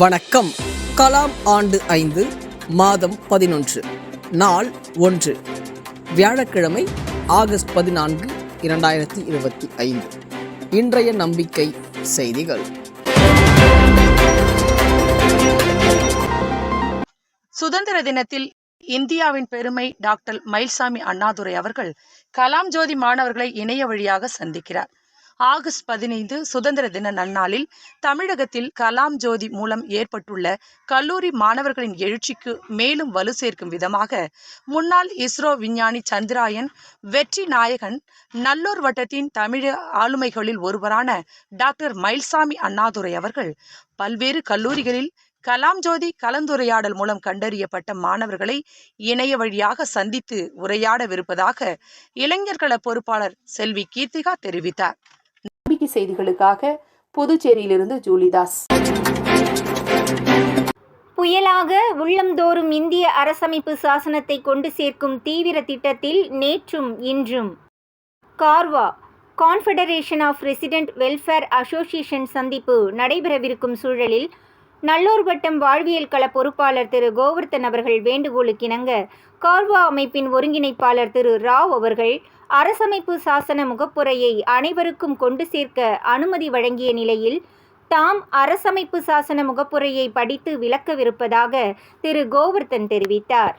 வணக்கம். கலாம் ஆண்டு ஐந்து மாதம் பதினொன்று நாள் ஒன்று. வியாழக்கிழமை ஆகஸ்ட் பதினான்கு இரண்டாயிரத்தி இருபத்தி ஐந்து. இன்றைய நம்பிக்கை செய்திகள். சுதந்திர தினத்தில் இந்தியாவின் பெருமை டாக்டர் மயில்சாமி அண்ணாதுரை அவர்கள் கலாம் ஜோதி மாணவர்களை இணைய வழியாக சந்திக்கிறார். ஆகஸ்ட் பதினைந்து சுதந்திர தின நன்னாளில் தமிழகத்தில் கலாம் ஜோதி மூலம் ஏற்பட்டுள்ள கல்லூரி மாணவர்களின் எழுச்சிக்கு மேலும் வலு சேர்க்கும் விதமாக முன்னாள் இஸ்ரோ விஞ்ஞானி சந்திராயன் வெற்றி நாயகன் நல்லூர் வட்டத்தின் தமிழ ஆளுமைகளில் ஒருவரான டாக்டர் மயில்சாமி அண்ணாதுரை அவர்கள் பல்வேறு கல்லூரிகளில் கலாம் ஜோதி கலந்துரையாடல் மூலம் கண்டறியப்பட்ட மாணவர்களை இணைய வழியாக சந்தித்து உரையாடவிருப்பதாக இளைஞர்கள பொறுப்பாளர் செல்வி கீர்த்திகா தெரிவித்தார். செய்திகளுக்காக புதுச்சேரியிலிருந்து ஜூலிதாஸ். புயலாக உள்ளம்தோறும் இந்திய அரசமைப்பு சாசனத்தை கொண்டு சேர்க்கும் தீவிர திட்டத்தில் நேற்றும் இன்றும். Carvaan confederation of resident welfare association சந்திப்பு நடைபெறவிருக்கும் சூழலில் நல்லூர் வட்டம் வாழ்வியல் கள பொறுப்பாளர் திரு கோவர்த்தன் அவர்கள் வேண்டுகோளுக்கிணங்க கார்வா அமைப்பின் ஒருங்கிணைப்பாளர் திரு ராவ் அவர்கள் அரசமைப்பு சாசன முகப்புரையை அனைவருக்கும் கொண்டு சேர்க்க அனுமதி வழங்கிய நிலையில் தாம் அரசமைப்பு சாசன முகப்புரையை படித்து விளக்கவிருப்பதாக திரு கோவர்த்தன் தெரிவித்தார்.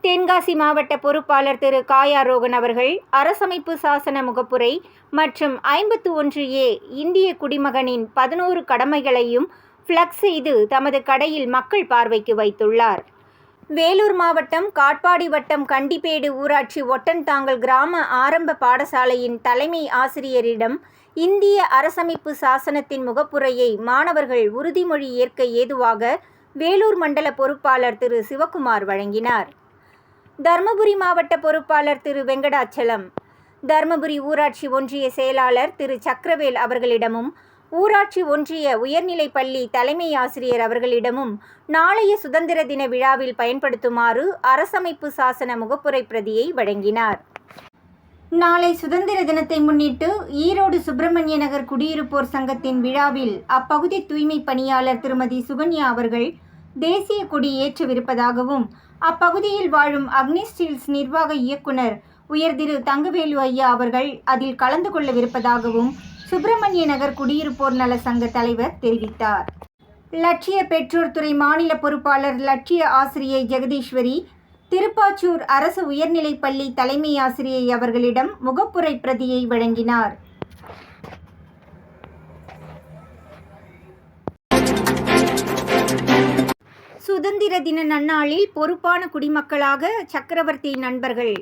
தென்காசி மாவட்ட பொறுப்பாளர் திரு காயாரோகன் அவர்கள் அரசமைப்பு சாசன முகப்புரை மற்றும் ஐம்பத்து ஒன்று ஏ இந்திய குடிமகனின் பதினோரு கடமைகளையும் ஃப்ளக்ஸ் செய்து தமது கடையில் மக்கள் பார்வைக்கு வைத்துள்ளார். வேலூர் மாவட்டம் காட்பாடி வட்டம் கண்டிப்பேடு ஊராட்சி ஒட்டன்தாங்கல் கிராம ஆரம்ப பாடசாலையின் தலைமை ஆசிரியரிடம் இந்திய அரசமைப்பு சாசனத்தின் முகப்புரையை மாணவர்கள் உறுதிமொழி ஏற்க ஏதுவாக வேலூர் மண்டல பொறுப்பாளர் திரு சிவக்குமார் வழங்கினார். தருமபுரி மாவட்ட பொறுப்பாளர் திரு வெங்கடாச்சலம் தருமபுரி ஊராட்சி ஒன்றிய செயலாளர் திரு சக்கரவேல் அவர்களிடமும் ஊராட்சி ஒன்றிய உயர்நிலைப் பள்ளி தலைமை ஆசிரியர் அவர்களிடமும் நாளைய சுதந்திர தின விழாவில் பயன்படுத்துமாறு அரசமைப்பு சாசன முகப்புரை பிரதியை வழங்கினார். நாளை சுதந்திர தினத்தை முன்னிட்டு ஈரோடு சுப்பிரமணிய நகர் குடியிருப்போர் சங்கத்தின் விழாவில் அப்பகுதி தூய்மை பணியாளர் திருமதி சுகன்யா அவர்கள் தேசிய கொடி ஏற்றவிருப்பதாகவும் அப்பகுதியில் வாழும் அக்னி ஸ்டீல்ஸ் நிர்வாக இயக்குனர் உயர்திரு தங்கவேலு ஐயா அவர்கள் அதில் கலந்து கொள்ளவிருப்பதாகவும் சுப்பிரமணிய நகர் குடியிருப்போர் நல சங்க தலைவர் தெரிவித்தார். லட்சிய பெற்றோர் துறை மாநில பொறுப்பாளர் லட்சிய ஆசிரியை ஜெகதீஸ்வரி திருப்பாச்சூர் அரசு உயர்நிலைப் பள்ளி தலைமை ஆசிரியை அவர்களிடம் முகப்புரை பிரதியை வழங்கினார். சுதந்திர தின நன்னாளில் பொறுப்பான குடிமக்களாக சக்கரவர்த்தி நண்பர்கள்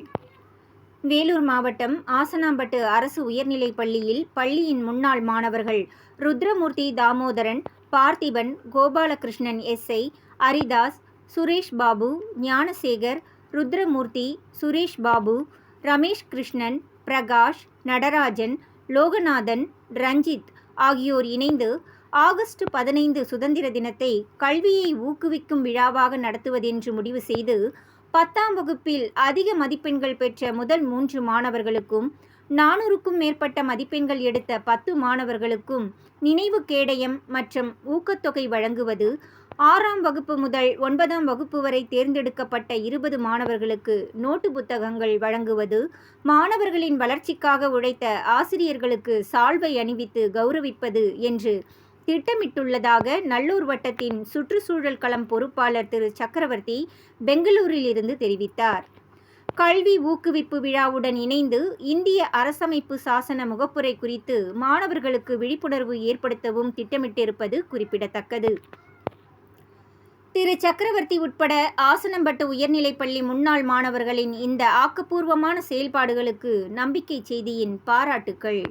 வேலூர் மாவட்டம் ஆசனாம்பட்டு அரசு உயர்நிலைப் பள்ளியில் பள்ளியின் முன்னாள் மாணவர்கள் ருத்ரமூர்த்தி தாமோதரன் பார்த்திபன் கோபாலகிருஷ்ணன் எஸ்ஐ அரிதாஸ் சுரேஷ் பாபு ஞானசேகர் ருத்ரமூர்த்தி சுரேஷ் பாபு ரமேஷ் கிருஷ்ணன் பிரகாஷ் நடராஜன் லோகநாதன் ரஞ்சித் ஆகியோர் இணைந்து ஆகஸ்ட் பதினைந்து சுதந்திர தினத்தை கல்வியை ஊக்குவிக்கும் விழாவாக நடத்துவதென்று முடிவு செய்து பத்தாம் வகுப்பில் அதிக மதிப்பெண்கள் பெற்ற முதல் மூன்று மாணவர்களுக்கும் நானூறுக்கும் மேற்பட்ட மதிப்பெண்கள் எடுத்த பத்து மாணவர்களுக்கும் நினைவு கேடயம் மற்றும் ஊக்கத்தொகை வழங்குவது ஆறாம் வகுப்பு முதல் ஒன்பதாம் வகுப்பு வரை தேர்ந்தெடுக்கப்பட்ட இருபது மாணவர்களுக்கு நோட்டு புத்தகங்கள் வழங்குவது மாணவர்களின் வளர்ச்சிக்காக உழைத்த ஆசிரியர்களுக்கு சால்வை அணிவித்து கௌரவிப்பது என்று திட்டமிட்டுள்ளதாக நல்லூர் வட்டத்தின் சுற்றுச்சூழல் களம் பொறுப்பாளர் திரு. சக்கரவர்த்தி பெங்களூரில் இருந்து தெரிவித்தார். கல்வி ஊக்குவிப்பு விழாவுடன் இணைந்து இந்திய அரசமைப்பு சாசன முகப்புரை குறித்து மாணவர்களுக்கு விழிப்புணர்வு ஏற்படுத்தவும் திட்டமிட்டிருப்பது குறிப்பிடத்தக்கது. திரு. சக்கரவர்த்தி உட்பட ஆசனம்பட்டு உயர்நிலைப்பள்ளி முன்னாள் மாணவர்களின் இந்த ஆக்கப்பூர்வமான செயல்பாடுகளுக்கு நம்பிக்கை செய்தியின் பாராட்டுக்கள்.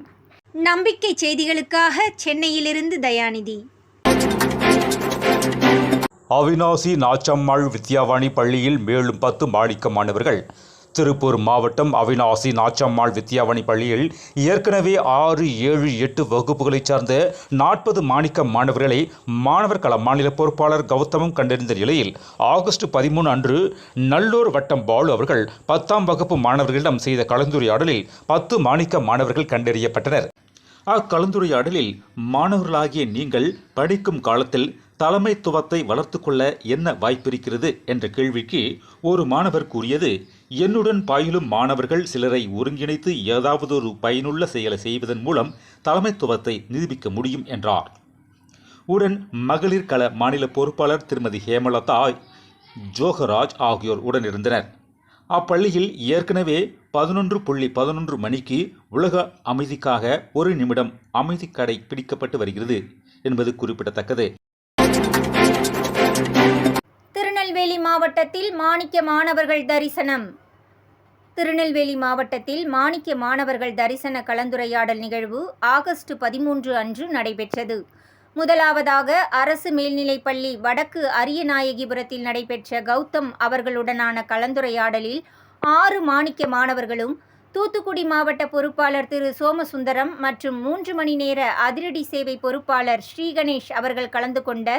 நம்பிக்கை செய்திகளுக்காக சென்னையிலிருந்து தயாநிதி. அவினாசி நாச்சம்மாள் வித்யாவாணி பள்ளியில் மேலும் பத்து மாணிக்க மாணவர்கள். திருப்பூர் மாவட்டம் அவினாசி நாச்சம்மாள் வித்யாவாணி பள்ளியில் ஏற்கனவே ஆறு ஏழு எட்டு வகுப்புகளைச் சார்ந்த நாற்பது மாணிக்க மாணவர்களை மாணவர் கள மாநில பொறுப்பாளர் கௌதமம் கண்டறிந்த நிலையில் ஆகஸ்ட் பதிமூணு அன்று நல்லூர் வட்டம் பாலு அவர்கள் பத்தாம் வகுப்பு மாணவர்களிடம் செய்த கலந்துரையாடலில் பத்து மாணிக்க மாணவர்கள் கண்டறியப்பட்டனர். அக்கலந்துரையாடலில் மாணவர்களாகிய நீங்கள் படிக்கும் காலத்தில் தலைமைத்துவத்தை வளர்த்து கொள்ள என்ன வாய்ப்பிருக்கிறது என்ற கேள்விக்கு ஒரு மாணவர் கூறியது என்னுடன் பாயிலும் மாணவர்கள் சிலரை ஒருங்கிணைத்து ஏதாவது ஒரு பயனுள்ள செயலை செய்வதன் மூலம் தலைமைத்துவத்தை நிரூபிக்க முடியும் என்றார். உடன் மகளிர் கள மாநில பொறுப்பாளர் திருமதி ஹேமலதா ஜோகராஜ் ஆகியோர் உடனிருந்தனர். அப்பள்ளியில் ஏற்கனவே பதினொன்று புள்ளி பதினொன்று மணிக்கு உலக அமைதிக்காக ஒரு நிமிடம் அமைதி கடை பிடிக்கப்பட்டு வருகிறது என்பது குறிப்பிடத்தக்கது. திருநெல்வேலி மாவட்டத்தில் மாணிக்க மாணவர்கள் தரிசனம். திருநெல்வேலி மாவட்டத்தில் மாணிக்க மாணவர்கள் தரிசன கலந்துரையாடல் நிகழ்வு ஆகஸ்ட் பதிமூன்று அன்று நடைபெற்றது. முதலாவதாக அரசு மேல்நிலைப்பள்ளி வடக்கு அரியநாயகிபுரத்தில் நடைபெற்ற கௌதம் அவர்களுடனான கலந்துரையாடலில் ஆறு மாணிக்க மாணவர்களும் தூத்துக்குடி மாவட்ட பொறுப்பாளர் திரு. சோமசுந்தரம் மற்றும் மூன்று மணி நேர அதிரடி சேவை பொறுப்பாளர் ஸ்ரீகணேஷ் அவர்கள் கலந்து கொண்ட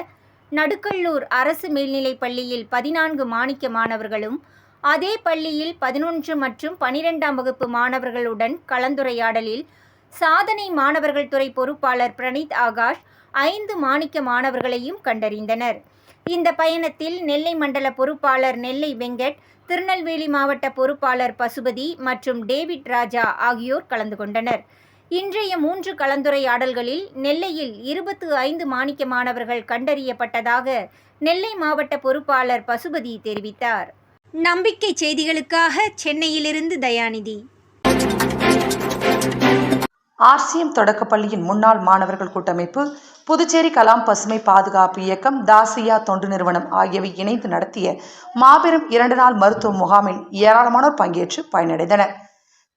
நடுக்கல்லூர் அரசு மேல்நிலைப் பள்ளியில் பதினான்கு மாணிக்க மாணவர்களும் அதே பள்ளியில் பதினொன்று மற்றும் பனிரெண்டாம் வகுப்பு மாணவர்களுடன் கலந்துரையாடலில் சாதனை மாணவர்கள் துறை பொறுப்பாளர் பிரணீத் ஆகாஷ் ஐந்து மாணிக்க மாணவர்களையும் கண்டறிந்தனர். இந்த பயணத்தில் நெல்லை மண்டல பொறுப்பாளர் நெல்லை வெங்கட் திருநெல்வேலி மாவட்ட பொறுப்பாளர் பசுபதி மற்றும் டேவிட் ராஜா ஆகியோர் கலந்து கொண்டனர். இன்றைய மூன்று கலந்துரையாடல்களில் நெல்லையில் இருபத்து ஐந்து மாணிக்க மாணவர்கள் கண்டறியப்பட்டதாக நெல்லை மாவட்ட பொறுப்பாளர் பசுபதி தெரிவித்தார். நம்பிக்கை செய்திகளுக்காக சென்னையிலிருந்து தயாநிதி. ஆர்சிஎம் தொடக்கப்பள்ளியின் முன்னாள் மாணவர்கள் கூட்டமைப்பு புதுச்சேரி கலாம் பசுமை பாதுகாப்பு இயக்கம் தாசியா தொண்டு நிறுவனம் ஆகியவை இணைந்து நடத்திய மாபெரும் இரண்டு நாள் மருத்துவ முகாமில் ஏராளமானோர் பங்கேற்று பயனடைந்தனர்.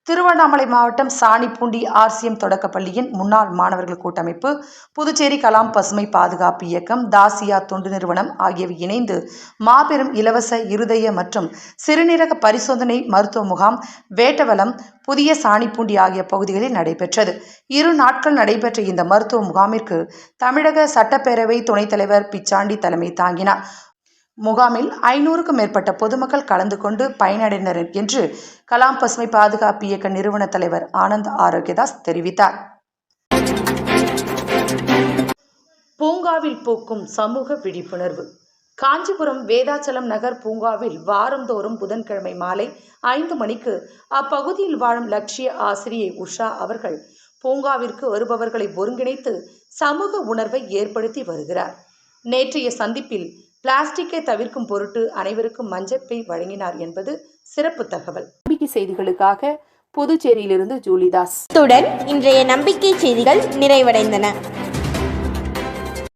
திருவண்ணாமலை மாவட்டம் சாணிப்பூண்டி ஆர்சிஎம் தொடக்கப்பள்ளியின் முன்னாள் மாணவர்கள் கூட்டமைப்பு புதுச்சேரி கலாம் பசுமை பாதுகாப்பு இயக்கம் தாசியா தொண்டு நிறுவனம் ஆகியவை இணைந்து மாபெரும் இலவச இருதய மற்றும் சிறுநீரக பரிசோதனை மருத்துவ முகாம் வேட்டவலம் புதிய சாணிப்பூண்டி ஆகிய பகுதிகளில் நடைபெற்றது. இரு நாட்கள் நடைபெற்ற இந்த மருத்துவ முகாமிற்கு தமிழக சட்டப்பேரவை துணைத் தலைவர் பிச்சாண்டி தலைமை தாங்கினார். முகாமில் ஐநூறுக்கும் மேற்பட்ட பொதுமக்கள் கலந்து கொண்டு பயனடைந்தனர் என்று கலாம் பசுமை பாதுகாப்பு இயக்க நிறுவன தலைவர் ஆனந்த் ஆரோக்கியதாஸ் தெரிவித்தார். பூங்காவில் பூக்கும் சமூக விழிப்புணர்வு. காஞ்சிபுரம் வேதாச்சலம் நகர் பூங்காவில் வாரந்தோறும் புதன்கிழமை மாலை ஐந்து மணிக்கு அப்பகுதியில் வாழும் லட்சிய ஆசிரியை உஷா அவர்கள் பூங்காவிற்கு வருபவர்களை ஒருங்கிணைத்து சமூக உணர்வை ஏற்படுத்தி வருகிறார். நேற்றைய சந்திப்பில் பிளாஸ்டிக்கை தவிர்க்கும் பொருட்டு அனைவருக்கும் மஞ்சப்பை வழங்கினார் என்பது சிறப்பு தகவல். நம்பிக்கை செய்திகளுக்காக புதுச்சேரியிலிருந்து ஜூலிதாஸ். இத்துடன் இன்றைய நம்பிக்கை செய்திகள் நிறைவடைந்தன.